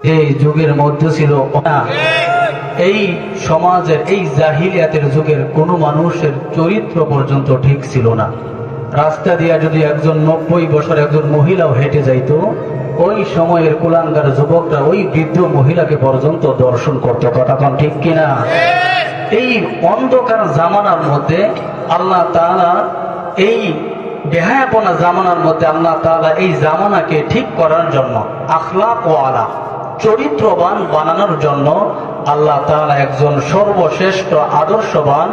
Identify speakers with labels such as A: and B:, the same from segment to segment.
A: এই যুগের মধ্যে ছিল এই সমাজের এই জাহিলিয়াতের যুগের কোনো মানুষের চরিত্র পর্যন্ত ঠিক ছিল না। রাস্তা দিয়া যদি একজন নব্বই বছর একজন মহিলাও হেঁটে যাইতো, ওই সময়ের কুলাঙ্গার যুবকরা ওই বৃদ্ধ মহিলাকে পর্যন্ত দর্শন করতো। কথা কন ঠিক কিনা? এই অন্ধকার জামানার মধ্যে আল্লাহ তাআলা, এই বেহায়াপনা জামানার মধ্যে আল্লাহ তালা এই জামানাকে ঠিক করার জন্য আখলাক ও আলা চরিত্রবান বানানোর জন্য আল্লাহ তাআলা একজন সর্বশ্রেষ্ঠ আদর্শবান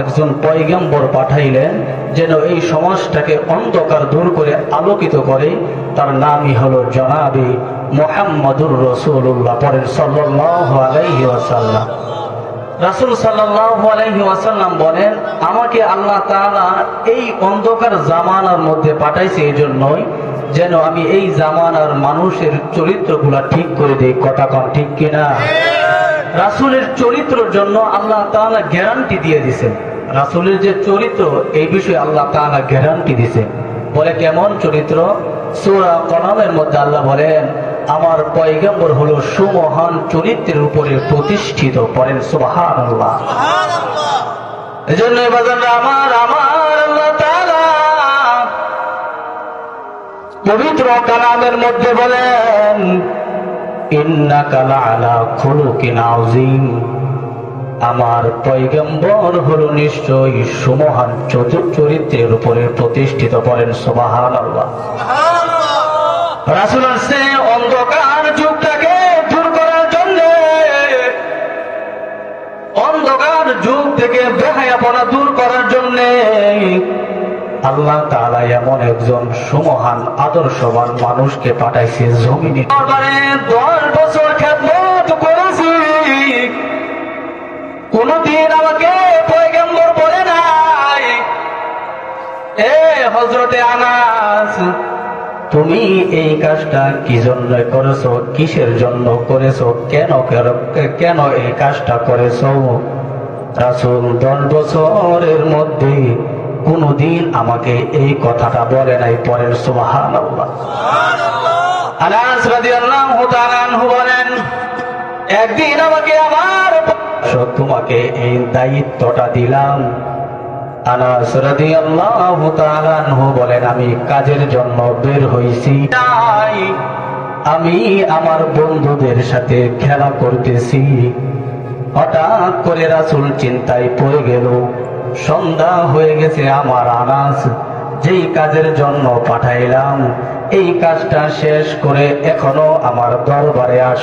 A: একজন পয়গম্বর পাঠাইলেন, যেন এই সমাজটাকে অন্ধকার দূর করে আলোকিত করে। তার নামই হলো জনাবি মোহাম্মদুর রসুল্লাহ পরের ওয়াসাল্লাম। রাসূল ওয়াসাল্লাম বলেন, আমাকে আল্লাহ তাআলা এই অন্ধকার জামানার মধ্যে পাঠাইছে এই জন্যই যেন আমি এই জামানার মানুষের চরিত্রগুলা ঠিক করে দেই কথা কন ঠিক কিনা? রাসূলের চরিত্রের জন্য আল্লাহ তাআলা গ্যারান্টি দিয়ে দিছেন। রাসূলের যে চরিত্র এই বিষয়ে আল্লাহ তাআলা গ্যারান্টি দিছেন। বলে কেমন চরিত্র? সূরা কলমের মধ্যে আল্লাহ বলেন আমার পয়গম্বর হলো সুমহান চরিত্রের উপরে প্রতিষ্ঠিত। পড়েন সুবহানাল্লাহ। এজন্য বাজানরা আমার আমার পবিত্র কালামের মধ্যে বলেন আমার পয়গম্বর হলো নিশ্চয়ই সুমহান চতুর চরিত্রের উপরে প্রতিষ্ঠিত করেন সুবহানাল্লাহ। রাসূল আসছে অন্ধকার যুগটাকে দূর করার জন্য। অন্ধকার যুগ থেকে বেহায়াপনা দূর করার জন্য। আল্লাহ তাআলা এমন একজন সুমহান, আদর্শবান মানুষকে পাঠাইছে জমিনে। দশ বছর খেদমত করেছি। কোনদিন আমাকে পয়গম্বর বলে নাই। এ হজরতে আনাস, তুমি এই কাজটা কি জন্য করেছ? কিসের জন্য করেছ? কেন- কেন এই কাজটা করেছ? রাসুল দশ বছরের মধ্যে কোনদিন আমাকে এই কথাটা বলে নাই, পরের সুবাহান বলেন, একদিন আমাকে আমার তোমাকে এই দায়িত্বটা দিলাম। আনাস বলেন, আমি কাজের জন্য বের হইছি তাই আমি আমার বন্ধুদের সাথে খেলা করতেছি। হঠাৎ করে রাসূল চিন্তায় পড়ে গেল সন্ধ্যা হয়ে গেছে আমার আনাস যেই কাজের জন্য পাঠাইলাম, এই কাজটা শেষ করে এখনও আমার দরবারে আসে।